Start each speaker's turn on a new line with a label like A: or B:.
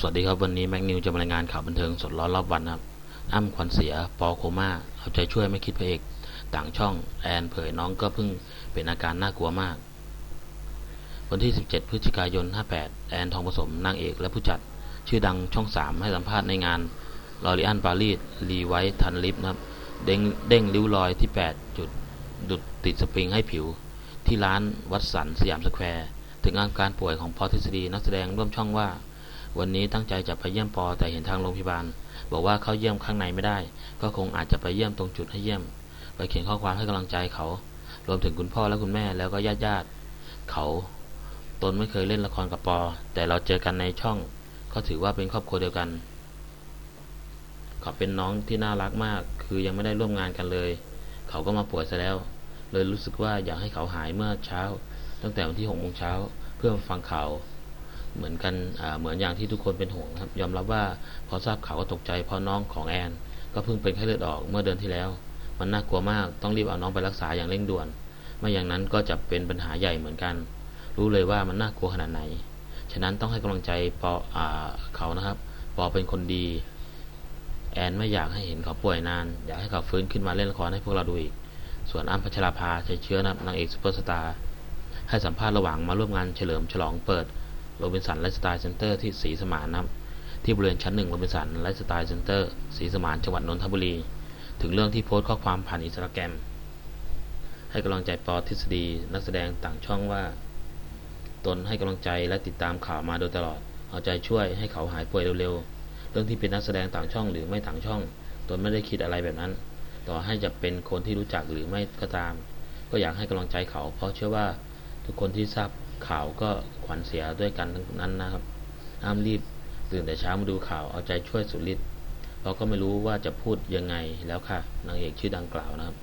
A: สวัสดีครับวันนี้แม็กนิวจะมารายงานข่าวบันเทิงสดร้อนรอบวันครับ อ้ำควันเสีย ปอโคม่าเอาใจช่วยไม่คิดพระเอกต่างช่องแอนเผยน้องก็เพิ่งเป็นอาการน่ากลัวมาก วันที่ 17 พฤศจิกายน 58 แอนทองผสมนางเอกและผู้จัด ชื่อดังช่อง 3 ให้สัมภาษณ์ในงานลอริอันปารีสรีไวท์ทันลิฟนะครับ เด้งเด้งริ้วรอยที่ 8 จุดดุดติดสปริงให้ผิว ที่ร้านวัดสันสยามสแควร์ ถึงอาการป่วยของพอทฤษฎีนักแสดงร่วมช่องว่า วันนี้ตั้งใจจะไปเยี่ยมปอแต่เห็นทางโรงพยาบาล บอกว่าเข้าเยี่ยมข้างในไม่ได้ ก็คงอาจจะไปเยี่ยมตรงจุดให้เยี่ยม ไปเขียนข้อความให้กำลังใจเขา รวมถึงคุณพ่อและคุณแม่แล้วก็ญาติญาติๆเขาตนไม่เคยเล่นละครกับปอ แต่เราเจอกันในช่อง ก็ถือว่าเป็นครอบครัวเดียวกันเขาเป็นน้องที่น่ารักมาก คือยังไม่ได้ร่วมงานกันเลย เขาก็มาป่วยซะแล้ว เลยรู้สึกว่าอยากให้เขาหายเมื่อเช้า ตั้งแต่วันที่หกโมงเช้าเพื่อฟังข่าว เหมือนกันเหมือนอย่างที่ทุกคนเป็นห่วงครับ ยอมรับว่าพอทราบข่าวก็ตกใจเพราะน้องของแอน ก็เพิ่งเป็นไข้เลือดออกเมื่อเดือนที่แล้ว มันน่ากลัวมากต้องรีบเอาน้องไปรักษาอย่างเร่งด่วน ไม่อย่างนั้นก็จะเป็นปัญหาใหญ่เหมือนกัน รู้เลยว่ามันน่ากลัวขนาดไหน ฉะนั้นต้องให้กำลังใจปออเขานะครับปอเป็นคนดี แอนไม่อยากให้เห็นเขาป่วยนาน อยากให้เขาฟื้นขึ้นมาเล่นละครให้พวกเราดูอีก ส่วนอ้ำพัชราภาชัยเชื้อนะนางเอกซูเปอร์สตาร์ให้สัมภาษณ์ระหว่างมาร่วมงานเฉลิมฉลองเปิด โรบินสันไลฟ์สไตล์เซ็นเตอร์ที่ศรีสมานนะครับที่บริเวณชั้นหนึ่งโรบินสันไลฟ์สไตล์เซ็นเตอร์ศรีสมานจังหวัดนนทบุรี ถึงเรื่องที่โพสต์ข้อความผ่านอินสตาแกรมให้กำลังใจปอทฤษฎี นักแสดงต่างช่องว่า ตนให้กำลังใจและติดตามข่าวมาโดยตลอด เอาใจช่วยให้เขาหายป่วยเร็วๆ เรื่องที่เป็นนักแสดงต่างช่องหรือไม่ต่างช่อง ตนไม่ได้คิดอะไรแบบนั้น ต่อให้จะเป็นคนที่รู้จักหรือไม่ก็ตาม ก็อยากให้กำลังใจเขา เพราะเชื่อว่าทุกคนที่ทราบ ข่าวก็ขวัญเสียด้วยกันทั้งนั้นนะครับห้ามรีบตื่นแต่เช้ามาดูข่าวเอาใจช่วยสุริศเราก็ไม่รู้ว่าจะพูดยังไงแล้วค่ะนางเอกชื่อดังกล่าวนะครับ